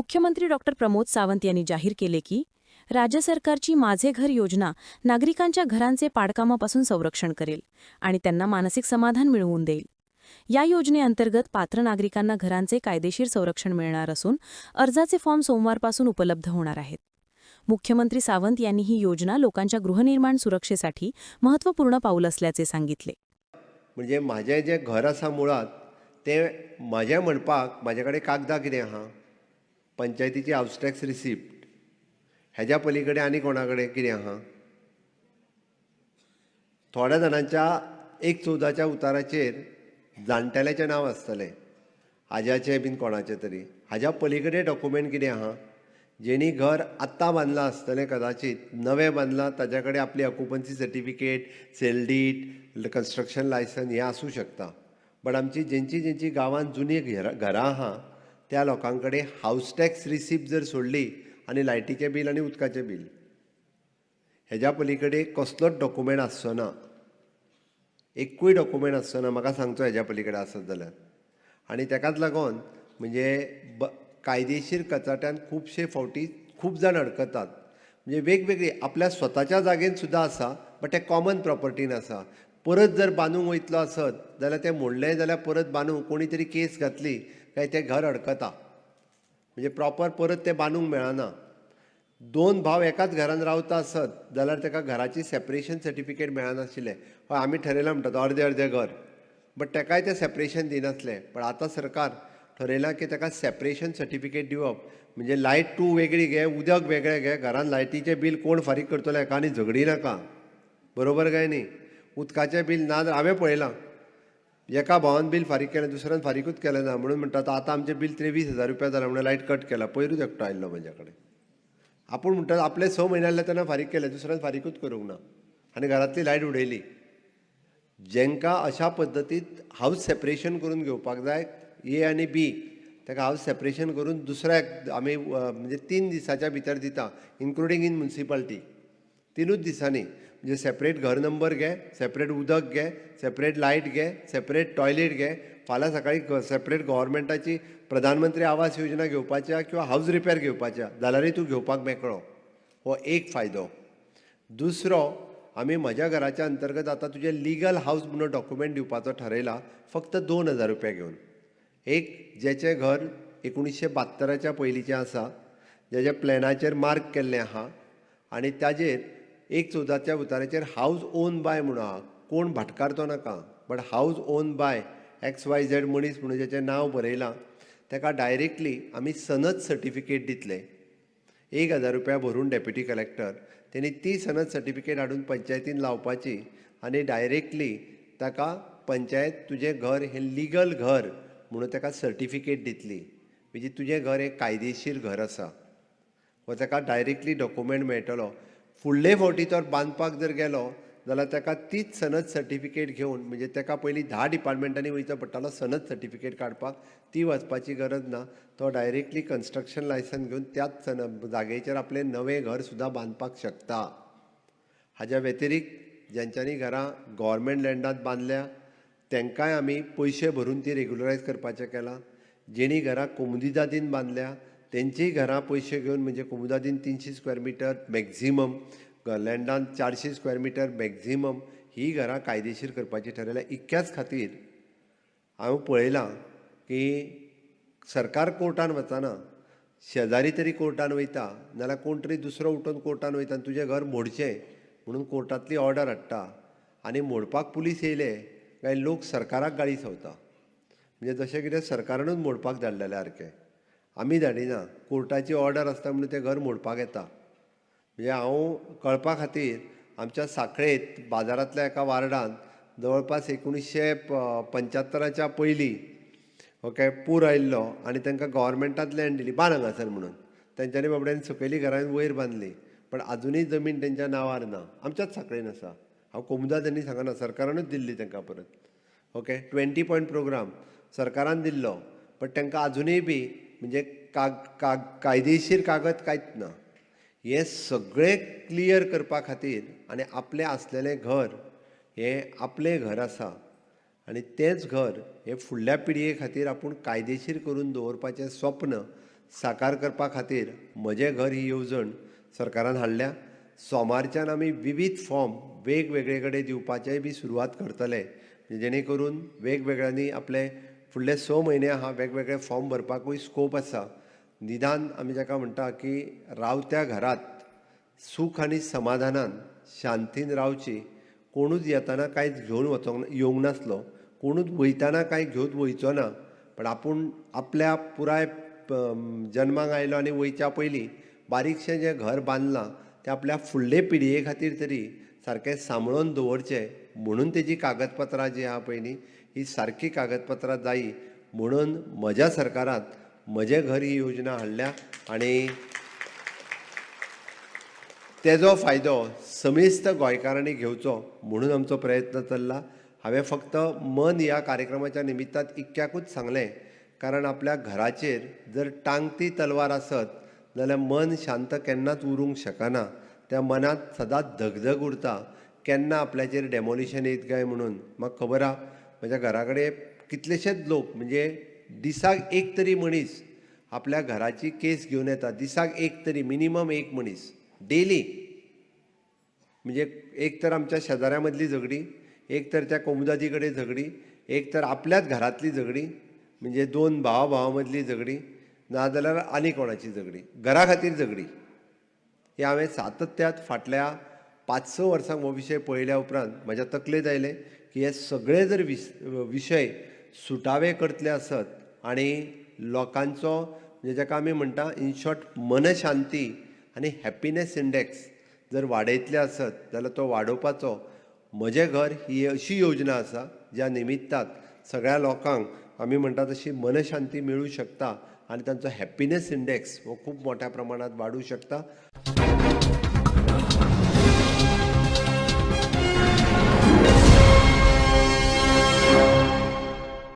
मुख्यमंत्री डॉक्टर प्रमोद सावंत यांनी जाहीर केले की राज्य सरकारची माझे घर योजना नागरिकांच्या घरांचे पाडकामापासून संरक्षण करेल आणि त्यांना मानसिक समाधान मिळवून देईल. या योजनेअंतर्गत पात्र नागरिकांना घरांचे कायदेशीर संरक्षण मिळणार असून अर्जाचे फॉर्म सोमवारपासून उपलब्ध होणार आहेत. मुख्यमंत्री सावंत यांनी ही योजना लोकांच्या गृहनिर्माण सुरक्षेसाठी महत्त्वपूर्ण पाऊल असल्याचे सांगितले. म्हणजे माझे जे घर आसा मुळात ते माझ्या म्हणपाक माझ्याकडे कागदां कितें आहा? पंचायतीची हावस रिसिप्ट हेज्या पलीकडे आनी कोणा कडेन कितें आहा थोड्या जाणांच्या एक चवदाच्या उताराचेर जाणटेल्याचें नांव आसतलें हाज्याचें बीन कोणाचें तरी. हाज्या पलीकडे डॉक्युमेंट कितें आहा जेणी घर आत्तां बांदलां आसतलें कदाचीत नवें बांदलां ताज्या कडेन आपली occupancy certificate sale deed construction licence हें आसूं शकता. बट आमची जेंची जेंची गांवांत जुनी घरां आहा त्या लोकां कडेन हावस टॅक्स रिसिप्ट जर सोडली आनी लायटीचें बील आनी उदकाचें बील हेज्या पलीकडे कसलोच डॉक्युमेंट आसचो ना एकूय डॉक्युमेंट आसचो ना म्हाका सांगचो हेज्या पलीकडे आसत जाल्यार आनी तेकाच लागून म्हणजे ब कायदेशीर कचाट्यान खुबशे फावटी खूब जाण अडकतात. म्हणजे वेगवेगळी आपल्या स्वताच्या जागेन सुद्दां आसा बट तें कॉमन प्रॉपर्टीन आसा परत जर बांदूंक वयतलो आसत जाल्यार तें मोडलें जाल्यार परत बांदूंक कोणी तरी केस घातली काय तें घर अडकता. म्हणजे प्रॉपर परत तें बांदूंक मेळना. दोन भाव एकाच घरान रावता आसत जाल्यार ताका घराची सेपरेशन सर्टिफिकेट मेळनाशिल्लें. हय आमी ठरयलां म्हणटात अर्दें अर्दें घर. बट तेकाय तें सेपरेशन दिनासलें. पण आतां सरकार ठरयलां की ताका सेपरेशन सर्टिफिकेट दिवप म्हणजे लायट तूं वेगळी घे उदक वेगळें घे. घरान लायटीचें बील कोण फारीक करतलो हेका आनी झगडी नाका बरोबर काय न्ही? उदकाचें बील ना जाल्यार हांवें पळयलां एका भावान बील फारीक केलें दुसऱ्यान फारीकूच केलें ना. म्हणून म्हणटात आतां आमचें बील त्रेवीस हजार रुपया जालां म्हणून लायट कट केला. पयरूच एकटो आयिल्लो म्हज्या कडेन आपूण म्हणटात आपले स म्हयने जाले तेन्ना फारीक केलें दुसऱ्यान फारीकूच करूंक ना. आनी घरांतली लायट उडयली. जेंकां अशा पद्दतीत हावस सेपरेशन करून घेवपाक जाय ए आनी बी ताका हावस सेपरेशन करून दुसऱ्याक आमी म्हणजे तीन दिसाच्या भितर दिता इन्क्लुडींग इन मुन्सिपाल्टी तिनूच दिसांनी. म्हणजे सेपरेट घर नंबर घे सेपरेट उदक घे सेपरेट लायट घे सेपरेट टॉयलेट घे फाल्यां सकाळीं सेपरेट गव्हर्मेंटाची प्रधानमंत्री आवास योजना घेवपाच्या किंवा हावज रिपेर घेवपाच्या जाल्यारय तूं घेवपाक मेकळो. हो एक फायदो. दुसरो आमी म्हज्या घराच्या अंतर्गत आतां तुजें लिगल हावज म्हणून डॉक्युमेंट दिवपाचो थारयला फक्त दोन हजार रुपया घेवन एक जेचें घर एकुणीशे बात्तराच्या पयलींचें आसा जेज्या प्लॅनाचेर मार्क केल्लें आहा आनी ताजेर एक चवदाच्या उताराचेर हावज ओन बाय म्हणून आहा कोण भाटकार तो नाका but house own by X Y Z मनीस म्हणून जेचें नांव बरयलां ताका डायरेक्टली आमी सनद सर्टिफिकेट दितले. एक हजार रुपया भरून डेप्युटी कलेक्टर तेणी ती सनद सर्टिफिकेट हाडून पंचायतीन लावपाची आनी डायरेक्टली ताका पंचायत तुजें घर हें लिगल घर म्हणून ताका सर्टिफिकेट दितली. म्हणजे तुजें घर हें कायदेशीर घर आसा. व ताका डायरेक्टली डॉक्युमेंट मेळटलो. फुडले फावटी तर बांदपाक जर गेलो जाल्यार ताका तीच सनद सर्टिफिकेट घेवन म्हणजे ताका पयलीं धा डिपार्टमेंटांनी वयचो पडटालो सनद सर्टिफिकेट काडपाक ती वचपाची गरज ना. तो डायरेक्टली कन्स्ट्रक्शन लायसन घेवन त्याच सन जागेचेर आपलें नवें घर सुद्दां बांदपाक शकता. हाज्या व्यतिरिक्त ज्यांच्यांनी घरां गव्हर्मेंट लँडांत बांदल्या तांकांय आमी पयशे भरून ती रेगुलरायज करपाचें केलां. जेणी घरां कोमुदिदादीन बांदल्या तेंचीय घरां पयशे घेवन म्हणजे कुमुदादीन तिनशी स्क्वेअर मिटर मॅक्झिमम लँडान चारशी स्क्वेअर मिटर मॅक्झिमम ही घरां कायदेशीर करपाची ठरयल्या इतक्याच खातीर हांव पळयलां की सरकार कोर्टान वचना शेजारी तरी कोर्टान वयता नाल्यार कोण तरी दुसरो उठून कोर्टान वयता आनी तुजें घर मोडचें म्हणून कोर्टांतली ऑर्डर हाडटा. आनी मोडपाक पुलीस येयले काय लोक सरकाराक गाळी संवता. म्हणजे जशें कितें सरकारानूच मोडपाक धाडलेले सारकें. आमी धाडिना कोर्टाची ऑर्डर आसता म्हणून तें घर मोडपाक येता. म्हणजे हांव कळपा खातीर आमच्या साखळेंत बाजारांतल्या एका वार्डांत जवळपास एकुणीशे पंच्यात्तराच्या पयलीं ओके पूर आयिल्लो आनी तांकां गव्हर्मेंटांत लँड दिली बांद हांगासर म्हणून. तेंच्यांनी बाबड्यांनी सकयली घरांत वयर बांदली पण आजुनूय जमीन तेंच्या नांवार ना. आमच्याच साखळेन आसा. हांव कोमुदा तेणी सांगना सरकारानूच दिल्ली तांकां परत. ओके ट्वेंटी पॉयंट प्रोग्राम सरकारान दिल्लो. बट तांकां आजुनूय बी म्हणजे काग काग कायदेशीर कागद कांयच ना. हें सगळें क्लियर करपा खातीर आनी आपलें आसलेलें घर हें आपलें घर आसा. आनी तेंच घर हें फुडल्या पिळये खातीर आपूण कायदेशीर करून दवरपाचें स्वप्न साकार करपा खातीर म्हजें घर ही येवजण सरकारान हाडल्या. सोमारच्यान आमी विवीध फॉर्म वेगवेगळे कडेन दिवपाचेय बी सुरवात करतले. जेणे करून वेगवेगळ्यांनी आपलें फुडले स म्हयने आहा वेगवेगळे फॉर्म भरपाकूय स्कोप आसा. निदान आमी जाका म्हणटा की रावत्या घरात सूख आनी समाधानान शांतीन रावची कोणूच येताना कांयच घेवन वचोंक येवंक नासलो. कोणूच वयताना कांय घेवन वयचो ना. पण आपूण आपल्या पुराय जन्माक जल्माक आयलो आनी वयच्या पयलीं बारीकशें जें घर बांदलां ते आपल्या फुडले पिढये खातीर तरी सारकें सांबाळून दवरचें म्हणून तेजी कागदपत्रां जी आहा पळय न्ही ही सारकी कागदपत्रां जायी म्हणून म्हज्या सरकारान म्हजें घर ही योजना हाडल्या आनी तेजो फायदो समेस्त गोंयकारांनी घेवचो म्हणून आमचो प्रयत्न चल्ला. हांवें फक्त मन ह्या कार्यक्रमाच्या निमित्तान इतक्याकूच सांगलें कारण आपल्या घराचेर जर टांगती तलवार आसत जाल्यार मन शांत केन्नाच उरूंक शकना. त्या मनांत सदांच धगधग उरता. केन्ना आपल्याचेर डेमोलिशन येत काय म्हणून? म्हाका खबर आहा. म्हज्या घरा कडेन कितलेशेच लोक म्हणजे दिसाक एक तरी मनीस आपल्या घराची केस घेवन येता. दिसाक एक तरी मिनिमम एक मनीस. डेली म्हणजे एक तर आमच्या शेजाऱ्या मदली झगडी एक तर त्या कोमुदाजी कडेन झगडी एक तर आपल्याच घरांतली झगडी म्हणजे दोन भावा भावा मदली झगडी नाजाल्यार आनी कोणाची झगडी? घरा खातीर झगडी. हे हांवें सातत्यात फाटल्या पांच स वर्सांक हो विशय पळयल्या उपरांत म्हज्या तकलेंत आयलें की हे सगळे जर विश विशय सुटावे करतले आसत आनी लोकांचो म्हणजे जाका आमी म्हणटा इन शॉर्ट मनशांती आनी हॅपिनेस इंडेक्स जर वाडयतले आसत जाल्यार तो वाडोवपाचो म्हजें घर ही अशी योजना आसा ज्या निमित्तान सगळ्या लोकांक आमी म्हणटा तशी मनशांती मिळू शकता आनी तांचो हॅपीनेस इंडेक्स हो खूब मोठ्या प्रमाणांत वाढू शकता.